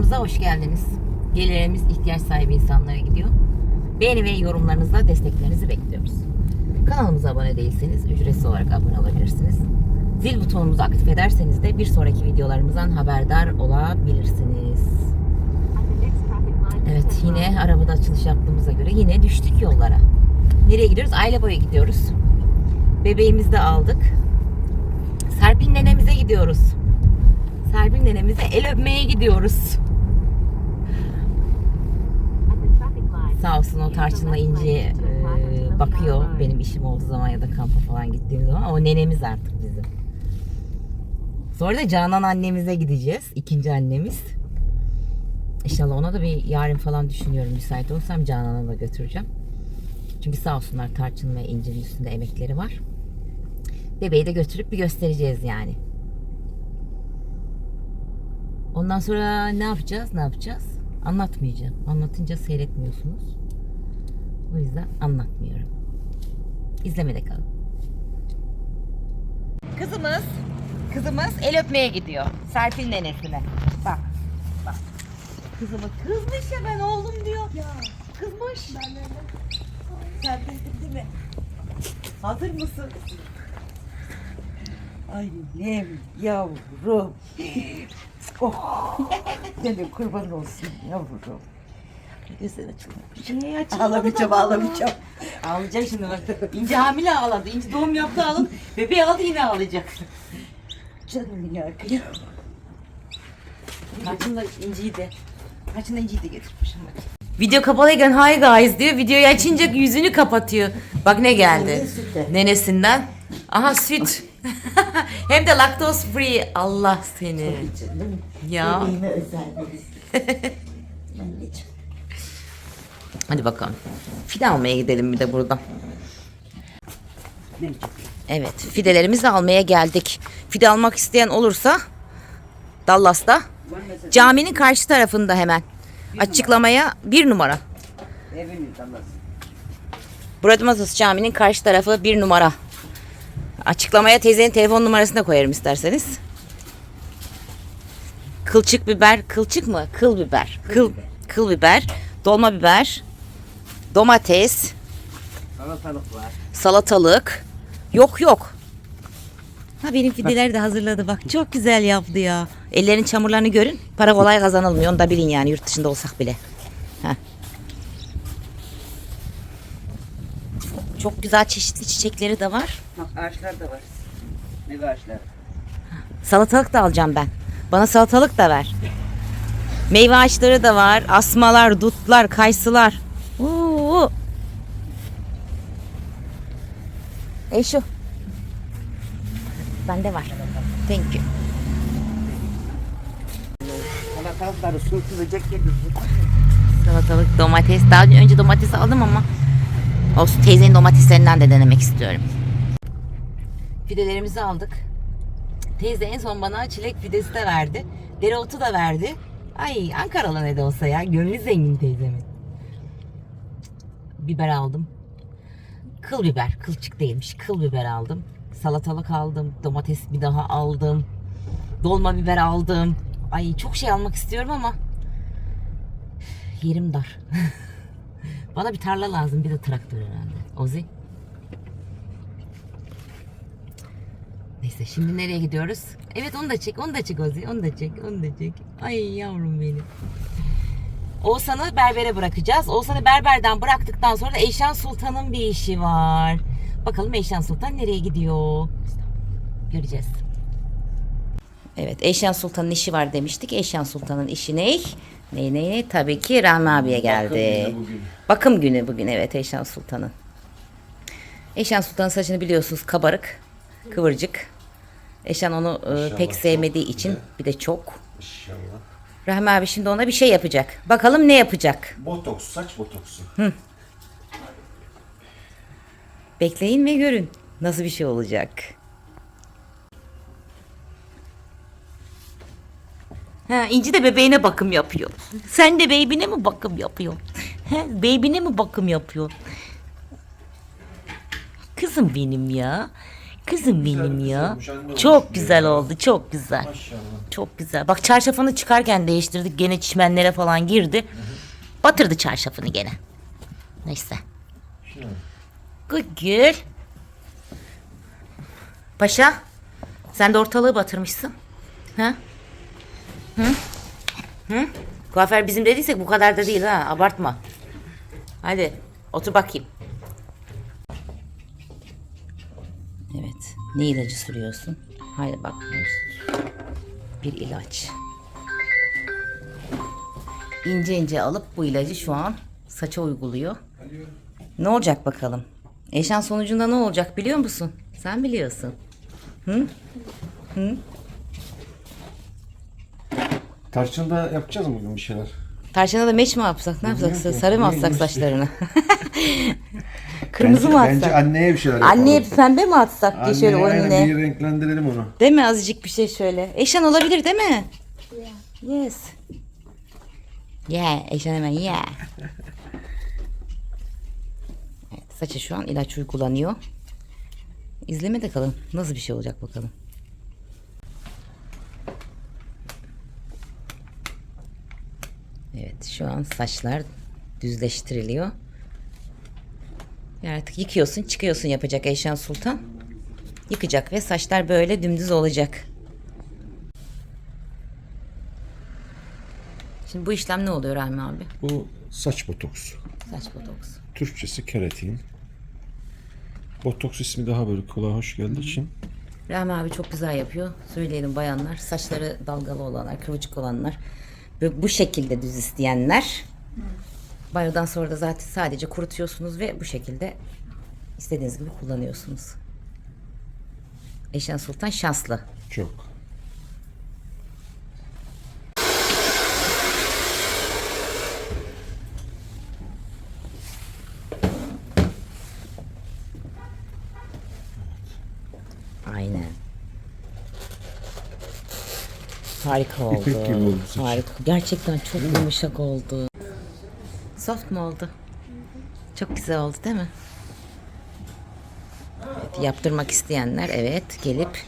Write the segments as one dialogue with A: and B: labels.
A: Kanalımıza hoş geldiniz. Gelirimiz ihtiyaç sahibi insanlara gidiyor. Beğeni ve yorumlarınızla desteklerinizi bekliyoruz. Kanalımıza abone değilseniz ücretsiz olarak abone olabilirsiniz. Zil butonumuzu aktif ederseniz de bir sonraki videolarımızdan haberdar olabilirsiniz. Evet yine arabada açılış yaptığımıza göre yine düştük yollara. Nereye gidiyoruz? Aile boyu gidiyoruz. Bebeğimizi de aldık. Serpil nenemize gidiyoruz. Serpil nenemize el öpmeye gidiyoruz. Sağ olsun o tarçınla ince e, bakıyor benim işim olduğu zaman ya da kampa falan gittiğim zaman. O nenemiz artık bizim. Sonra da Canan annemize gideceğiz. ikinci annemiz. İnşallah ona da bir yarın falan düşünüyorum. Müsait olsam Canan'a da götüreceğim. Çünkü sağ olsunlar tarçın ve incinin üstünde emekleri var. Bebeği de götürüp bir göstereceğiz yani. Ondan sonra ne yapacağız? Ne yapacağız? Anlatmayacağım. Anlatınca seyretmiyorsunuz. O yüzden anlatmıyorum. İzlemede kalın. Kızımız, kızımız el öpmeye gidiyor. Serpil nenesine. Bak, bak. Kızımı kızmış ya ben oğlum diyor. Ya kızmış. Ben de. Serpil değil mi? Hazır mısın?
B: Annem, yavrum. Oh, senin kurban olsun yavrum.
A: Gözler açılmış. Niye açılmadı?
B: Ağlamayacağım, ağlamayacağım.
A: Ağlayacak şimdi bak. İnce hamile ağladı. İnce doğum yaptı ağladı. Bebeği aldı yine ağlayacak.
B: Canım ya, kıyam.
A: Tarçın da inciyi de. Tarçın da inciyi de getirmişim bak. Video kapalıyken hi guys diyor. Videoyu açınca yüzünü kapatıyor. Bak ne geldi. Nenesinden. Aha süt. Hem de laktoz free. Allah seni.
B: Canım,
A: Ya.
B: bebeğime özel Anneciğim.
A: Hadi bakalım. Fide almaya gidelim bir de buradan. Evet, fidelerimizi almaya geldik. Fide almak isteyen olursa Dallas'ta caminin karşı tarafında hemen. Açıklamaya bir numara. Bradımazos caminin karşı tarafı bir numara. Açıklamaya teyzenin telefon numarasını da koyarım isterseniz. Kılçık biber, kılçık mı? Kıl biber. Kıl, kıl biber, dolma biber, domates,
B: Salatalık var.
A: salatalık. Yok yok. Ha benim fideler de hazırladı bak. Çok güzel yaptı ya. Ellerin çamurlarını görün. Para kolay kazanılmıyor. Onu da bilin yani yurt dışında olsak bile. Ha. Çok güzel çeşitli çiçekleri de var.
B: Bak ağaçlar da var. Meyve ağaçları.
A: Salatalık da alacağım ben. Bana salatalık da ver. Meyve ağaçları da var. Asmalar, dutlar, kayısılar. Oo. E şu. Bende var. Thank you.
B: Salatalıkları yedim.
A: Salatalık, domates. Daha önce domates aldım ama olsun teyzenin domateslerinden de denemek istiyorum. Fidelerimizi aldık. Teyze en son bana çilek fidesi de verdi. Dereotu da verdi. Ay Ankaralı ne de olsa ya. Gönlü zengin teyzemin. Biber aldım. Kıl biber. Kılçık değilmiş. Kıl biber aldım. Salatalık aldım. Domates bir daha aldım. Dolma biber aldım. Ay çok şey almak istiyorum ama yerim dar. Bana bir tarla lazım bir de traktör herhalde. Ozi. Neyse şimdi nereye gidiyoruz? Evet onu da çek, onu da çek Ozi, onu da çek, onu da çek. Ay yavrum benim. Oğuzhan'ı berbere bırakacağız. Oğuzhan'ı berberden bıraktıktan sonra da Eyşan Sultan'ın bir işi var. Bakalım Eyşan Sultan nereye gidiyor? Göreceğiz. Evet Eyşan Sultan'ın işi var demiştik. Eyşan Sultan'ın işi ne? Ne ne ne? Tabii ki Rahmi abiye geldi. Bakım günü bugün evet Eyşan Sultan'ın. Eyşan Sultan'ın saçını biliyorsunuz kabarık, kıvırcık. Eyşan onu e, pek sevmediği için bir de çok.
C: İnşallah.
A: Rahmi abi şimdi ona bir şey yapacak. Bakalım ne yapacak?
C: Botoks, saç botoksu.
A: Bekleyin ve görün nasıl bir şey olacak. Ha, İnci de bebeğine bakım yapıyor. Sen de beybine mi bakım yapıyorsun? He, beybine mi bakım yapıyorsun? Kızım benim ya. Kızım benim ya. Çok güzel oldu. Çok güzel.
C: Maşallah.
A: Çok güzel. Bak çarşafını çıkarken değiştirdik. Gene çimenlere falan girdi. Batırdı çarşafını gene. Neyse. Girl. Paşa. Sen de ortalığı batırmışsın. Ha? Hı? Hı? Kuaför bizim dediysek bu kadar da değil ha. Abartma. Hadi otur bakayım. Evet. Ne ilacı sürüyorsun? Haydi bak. Bir ilaç. İnce ince alıp bu ilacı şu an saça uyguluyor. Ne olacak bakalım? Eşan sonucunda ne olacak biliyor musun? Sen biliyorsun.
C: Tarçında yapacağız mı bugün bir şeyler?
A: Tarçına da meç mi yapsak? Ne yapsak?
C: Bilmiyorum ki.
A: Sarı mı atsak
C: Neymiş?
A: saçlarını? Kırmızı
C: bence,
A: mı atsak?
C: Bence anneye bir şeyler yapalım.
A: Anneye pembe mi atsak diye şöyle
C: Anneye aynen
A: önüne?
C: bir renklendirelim onu.
A: Değil mi azıcık bir şey şöyle? Eşan olabilir değil mi? Yes. Yeah, Eşan hemen yeah. Evet, saça şu an ilaç uygulanıyor. İzleme de kalın. Nasıl bir şey olacak bakalım. Evet şu an saçlar düzleştiriliyor. Yani artık yıkıyorsun çıkıyorsun yapacak Eyşan Sultan. Yıkacak ve saçlar böyle dümdüz olacak. Şimdi bu işlem ne oluyor Rahmi abi?
C: Bu saç botoks.
A: Saç botoks.
C: Türkçesi keratin. Botoks ismi daha böyle kulağa hoş geldiği için.
A: Rahmi abi çok güzel yapıyor. Söyleyelim bayanlar. Saçları dalgalı olanlar, kıvırcık olanlar. Böyle bu şekilde düz isteyenler. Banyodan sonra da zaten sadece kurutuyorsunuz ve bu şekilde istediğiniz gibi kullanıyorsunuz. Eşen Sultan şanslı.
C: Çok.
A: Aynen. Harika oldu.
C: İpek gibi oldu saçı.
A: Harika. Gerçekten çok yumuşak oldu. Soft mu oldu? Çok güzel oldu değil mi? Evet, yaptırmak isteyenler evet gelip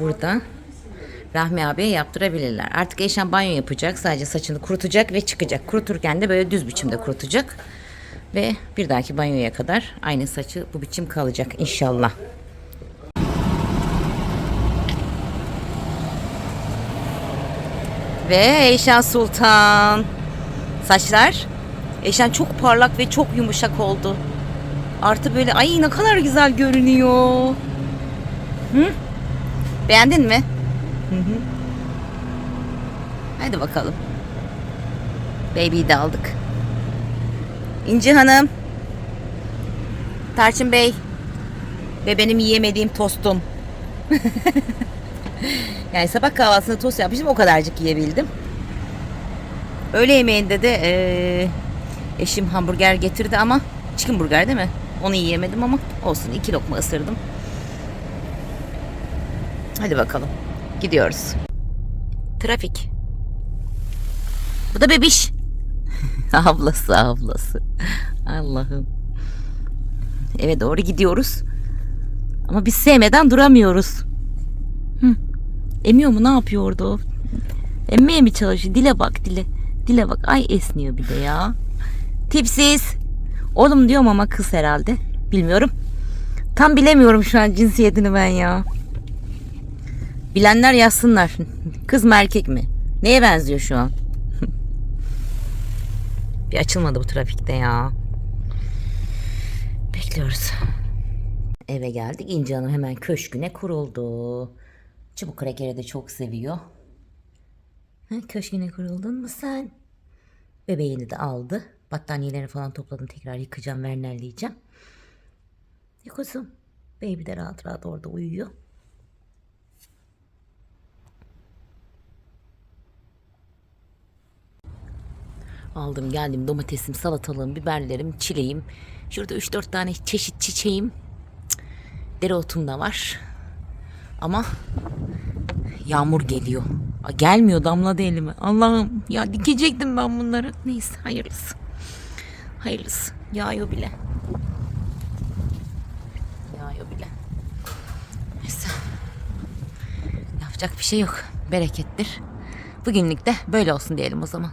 A: burada Rahmi abiye yaptırabilirler. Artık Eşan banyo yapacak. Sadece saçını kurutacak ve çıkacak. Kuruturken de böyle düz biçimde kurutacak. Ve bir dahaki banyoya kadar aynı saçı bu biçim kalacak inşallah. Ve Eyşan Sultan. Saçlar. Eyşan çok parlak ve çok yumuşak oldu. Artı böyle ay ne kadar güzel görünüyor. Hı? Beğendin mi? Hı hı. Hadi bakalım. Baby'yi de aldık. İnci Hanım. Tarçın Bey. Ve benim yiyemediğim tostum. Yani sabah kahvaltısında tost yapmıştım o kadarcık yiyebildim. Öğle yemeğinde de eee, eşim hamburger getirdi ama chicken burger değil mi? Onu yiyemedim ama olsun iki lokma ısırdım. Hadi bakalım. Gidiyoruz. Trafik. Bu da bebiş. ablası ablası. Allah'ım. Eve doğru gidiyoruz. Ama biz sevmeden duramıyoruz. Emiyor mu ne yapıyor orada o? Emmeye mi çalışıyor? Dile bak dile. Dile bak. Ay esniyor bir de ya. Tipsiz. Oğlum diyorum ama kız herhalde. Bilmiyorum. Tam bilemiyorum şu an cinsiyetini ben ya. Bilenler yazsınlar. Kız mı erkek mi? Neye benziyor şu an? bir açılmadı bu trafikte ya. Bekliyoruz. Eve geldik. İnci Hanım hemen köşküne kuruldu. Çubuk krekeri de çok seviyor. Ha, köşküne kuruldun mu sen? Bebeğini de aldı. Battaniyelerini falan topladım. Tekrar yıkayacağım, vernerleyeceğim. Ne kuzum? Baby de rahat rahat orada uyuyor. Aldım geldim domatesim, salatalığım, biberlerim, çileğim. Şurada 3-4 tane çeşit çiçeğim. Dereotum da var. Ama yağmur geliyor. A, gelmiyor damladı elime. Allah'ım ya dikecektim ben bunları. Neyse hayırlısı. Hayırlısı. Yağıyor bile. Yağıyor bile. Neyse. Yapacak bir şey yok. Berekettir. Bugünlük de böyle olsun diyelim o zaman.